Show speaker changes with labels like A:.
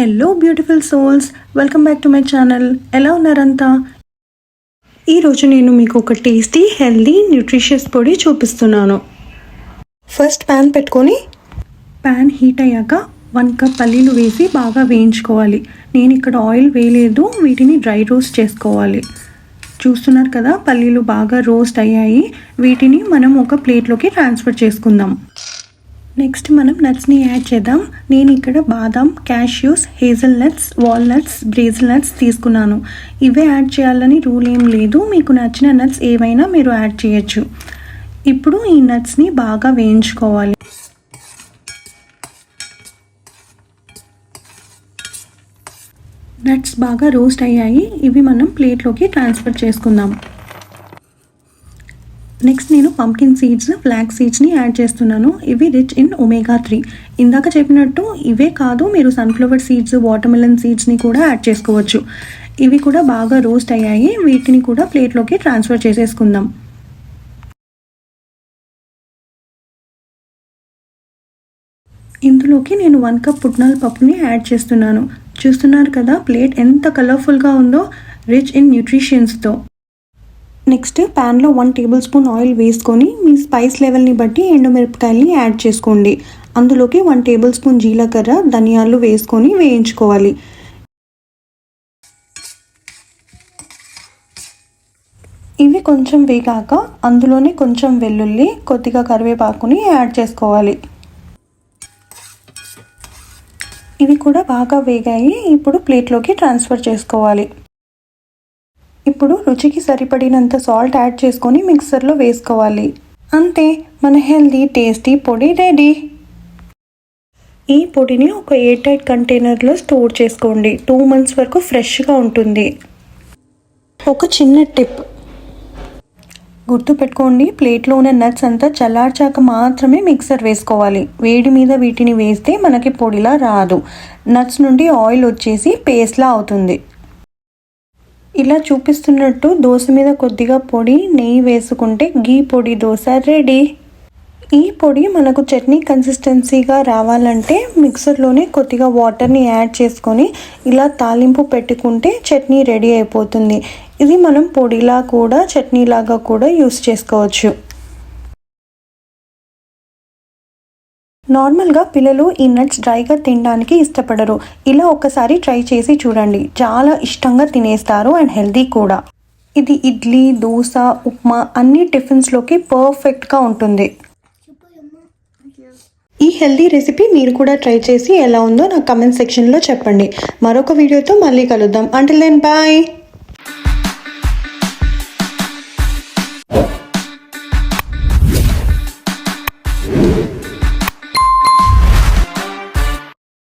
A: Hello beautiful souls welcome back to my channel ఎలా ఉన్నారంతా ఈరోజు నేను మీకు ఒక టేస్టీ హెల్దీ న్యూట్రిషియస్ పొడి చూపిస్తున్నాను. ఫస్ట్ ప్యాన్ పెట్టుకొని ప్యాన్ హీట్ అయ్యాక వన్ కప్ పల్లీలు వేసి బాగా వేయించుకోవాలి. నేను ఇక్కడ ఆయిల్ వేయలేదు వీటిని డ్రై రోస్ట్ చేసుకోవాలి. చూస్తున్నారు కదా పల్లీలు బాగా రోస్ట్ అయ్యాయి. వీటిని మనం ఒక ప్లేట్లోకి ట్రాన్స్ఫర్ చేసుకుందాం. నెక్స్ట్ మనం నట్స్ని యాడ్ చేద్దాం. నేను ఇక్కడ బాదం cashews hazel nuts walnuts Brazil nuts తీసుకున్నాను. ఇవే యాడ్ చేయాలని రూల్ ఏం లేదు. మీకు నచ్చిన నట్స్ ఏవైనా మీరు యాడ్ చేయొచ్చు. ఇప్పుడు ఈ నట్స్ని బాగా వేయించుకోవాలి. నట్స్ బాగా రోస్ట్ అయ్యాయి. ఇవి మనం ప్లేట్లోకి ట్రాన్స్ఫర్ చేసుకుందాం. నెక్స్ట్ నేను పంకిన్ సీడ్స్ ఫ్లాక్ సీడ్స్ని యాడ్ చేస్తున్నాను. ఇవి రిచ్ ఇన్ ఒమేగా త్రీ ఇందాక చెప్పినట్టు ఇవే కాదు మీరు సన్ఫ్లవర్ సీడ్స్ వాటర్మెలన్ సీడ్స్ని కూడా యాడ్ చేసుకోవచ్చు. ఇవి కూడా బాగా రోస్ట్ అయ్యాయి. వీటిని కూడా ప్లేట్లోకి ట్రాన్స్ఫర్ చేసేసుకుందాం. ఇందులోకి నేను వన్ కప్ పుట్నాల పప్పుని యాడ్ చేస్తున్నాను. చూస్తున్నారు కదా ప్లేట్ ఎంత కలర్ఫుల్గా ఉందో రిచ్ ఇన్ న్యూట్రిషియన్స్తో నెక్స్ట్ ప్యాన్లో వన్ టేబుల్ స్పూన్ ఆయిల్ వేసుకొని మీ స్పైస్ లెవెల్ని బట్టి ఎండుమిరపకాయలని యాడ్ చేసుకోండి. అందులోకి వన్ టేబుల్ స్పూన్ జీలకర్ర ధనియాలు వేసుకొని వేయించుకోవాలి. ఇవి కొంచెం వేగాక అందులోనే కొంచెం వెల్లుల్లి కొద్దిగా కరివేపాకుని యాడ్ చేసుకోవాలి. ఇవి కూడా బాగా వేగాయి. ఇప్పుడు ప్లేట్లోకి ట్రాన్స్ఫర్ చేసుకోవాలి. ఇప్పుడు రుచికి సరిపడినంత సాల్ట్ యాడ్ చేసుకొని మిక్సర్లో వేసుకోవాలి. అంతే మన హెల్దీ టేస్టీ పొడి రెడీ ఈ పొడిని ఒక ఎయిర్ టైట్ కంటైనర్లో స్టోర్ చేసుకోండి. టూ మంత్స్ వరకు ఫ్రెష్గా ఉంటుంది. ఒక చిన్న టిప్ గుర్తుపెట్టుకోండి ప్లేట్లో ఉన్న నట్స్ అంతా చల్లార్చాక మాత్రమే మిక్సర్ వేసుకోవాలి. వేడి మీద వీటిని వేస్తే మనకి పొడిలా రాదు. నట్స్ నుండి ఆయిల్ వచ్చేసి పేస్ట్లా అవుతుంది. ఇలా చూపిస్తున్నట్టు దోశ మీద కొద్దిగా పొడి నెయ్యి వేసుకుంటే గీ పొడి దోశ రెడీ. ఈ పొడి మనకు చట్నీ కన్సిస్టెన్సీగా రావాలంటే మిక్సర్లోనే కొద్దిగా వాటర్ని యాడ్ చేసుకొని ఇలా తాలింపు పెట్టుకుంటే చట్నీ రెడీ అయిపోతుంది. ఇది మనం పొడిలా కూడా చట్నీలాగా కూడా యూస్ చేసుకోవచ్చు. నార్మల్గా పిల్లలు ఈ నట్స్ డ్రైగా తినడానికి ఇష్టపడరు. ఇలా ఒకసారి ట్రై చేసి చూడండి. చాలా ఇష్టంగా తినేస్తారు అండ్ హెల్దీ కూడా. ఇది ఇడ్లీ దోశ ఉప్మా అన్ని టిఫిన్స్లోకి పర్ఫెక్ట్గా ఉంటుంది. ఈ హెల్దీ రెసిపీ మీరు కూడా ట్రై చేసి ఎలా ఉందో నా కమెంట్ సెక్షన్లో చెప్పండి. మరొక వీడియోతో మళ్ళీ కలుద్దాం. అంటే దెన్ బాయ్